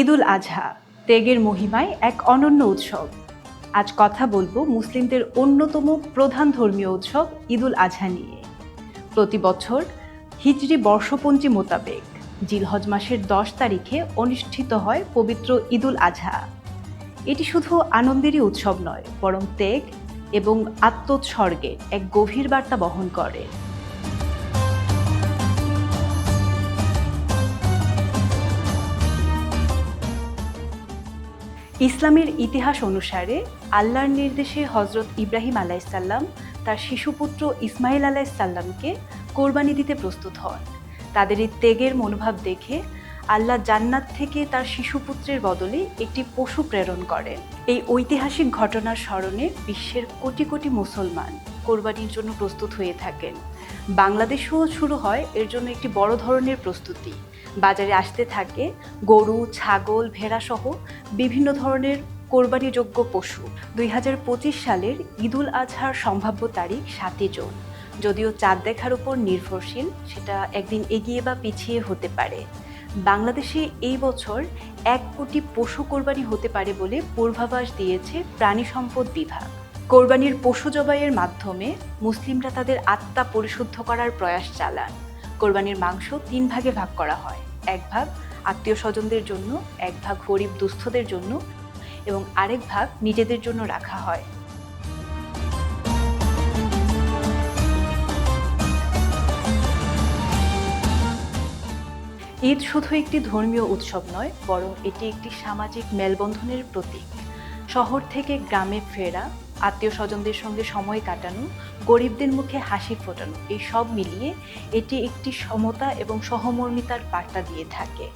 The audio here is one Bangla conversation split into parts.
ঈদুল আজহা, ত্যাগের মহিমায় এক অনন্য উৎসব। আজ কথা বলব মুসলিমদের অন্যতম প্রধান ধর্মীয় উৎসব ঈদুল আজহা নিয়ে। প্রতি বছর হিজরি বর্ষপঞ্জি মোতাবেক জিলহজ মাসের দশ তারিখে অনুষ্ঠিত হয় পবিত্র ঈদুল আজহা। এটি শুধু আনন্দেরই উৎসব নয়, বরং ত্যাগ এবং আত্মোৎসর্গের এক গভীর বার্তা বহন করে। ইসলামের ইতিহাস অনুসারে আল্লাহর নির্দেশে হজরত ইব্রাহিম আলাইসাল্লাম তার শিশুপুত্র ইসমাইল আলাইসাল্লামকে কোরবানি দিতে প্রস্তুত হন। তাদের এই ত্যাগের মনোভাব দেখে আল্লাহ জান্নাত থেকে তার শিশুপুত্রের বদলে একটি পশু প্রেরণ করেন। এই ঐতিহাসিক ঘটনার স্মরণে বিশ্বের কোটি কোটি মুসলমান কোরবানির জন্য প্রস্তুত হয়ে থাকেন। বাংলাদেশেও শুরু হয় এর জন্য একটি বড় ধরনের প্রস্তুতি। বাজারে আসতে থাকে গরু, ছাগল ভেড়া সহ বিভিন্ন ধরনের কোরবানিযোগ্য পশু। দুই হাজার পঁচিশ সালের ঈদুল আজহার সম্ভাব্য তারিখ সাতই জুন। যদিও চাঁদ দেখার উপর নির্ভরশীল, সেটা একদিন এগিয়ে বা পিছিয়ে হতে পারে। বাংলাদেশে এই বছর এক কোটি পশু কোরবানি হতে পারে বলে পূর্বাভাস দিয়েছে প্রাণী সম্পদ বিভাগ। কোরবানির পশু জবাইয়ের মাধ্যমে মুসলিমরা তাদের আত্মা পরিশুদ্ধ করার প্রয়াস চালান। কোরবানির মাংস তিন ভাগে ভাগ করা হয়। এক ভাগ আত্মীয় স্বজনদের জন্য, এক ভাগ গরিব দুস্থদের জন্য এবং আরেক ভাগ নিজেদের জন্য রাখা হয়। ঈদ শুধু একটি ধর্মীয় উৎসব নয়, বরং এটি একটি সামাজিক মেলবন্ধনের প্রতীক। শহর থেকে গ্রামে ফেরা আত্মীয় স্বজনদের সঙ্গে সময় কাটানো, গরিবদের মুখে হাসি ফোটানো, এই সব মিলিয়ে এটি একটি সমতা এবং সহমর্মিতার বার্তা দিয়ে থাকে।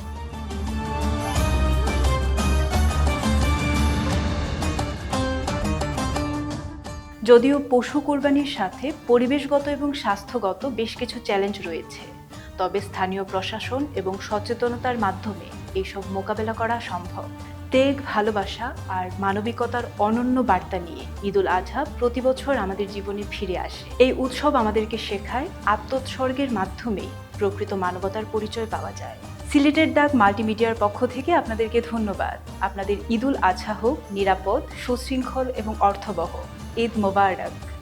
যদিও পশু কোরবানির সাথে পরিবেশগত এবং স্বাস্থ্যগত বেশ কিছু চ্যালেঞ্জ রয়েছে, তবে স্থানীয় প্রশাসন এবং সচেতনতার মাধ্যমে এইসব মোকাবেলা করা সম্ভব। ত্যাগ ভালোবাসা আর মানবিকতার অনন্য বার্তা নিয়ে ঈদুল আজহা প্রতি বছর আমাদের জীবনে ফিরে আসে। এই উৎসব আমাদেরকে শেখায় আত্মোৎসর্গের মাধ্যমে প্রকৃত মানবতার পরিচয় পাওয়া যায়। সিলেটের ডাক মাল্টিমিডিয়ার পক্ষ থেকে আপনাদেরকে ধন্যবাদ। আপনাদের ঈদুল আজহা হোক নিরাপদ, সুশৃঙ্খল এবং অর্থবহ। ঈদ মোবারক।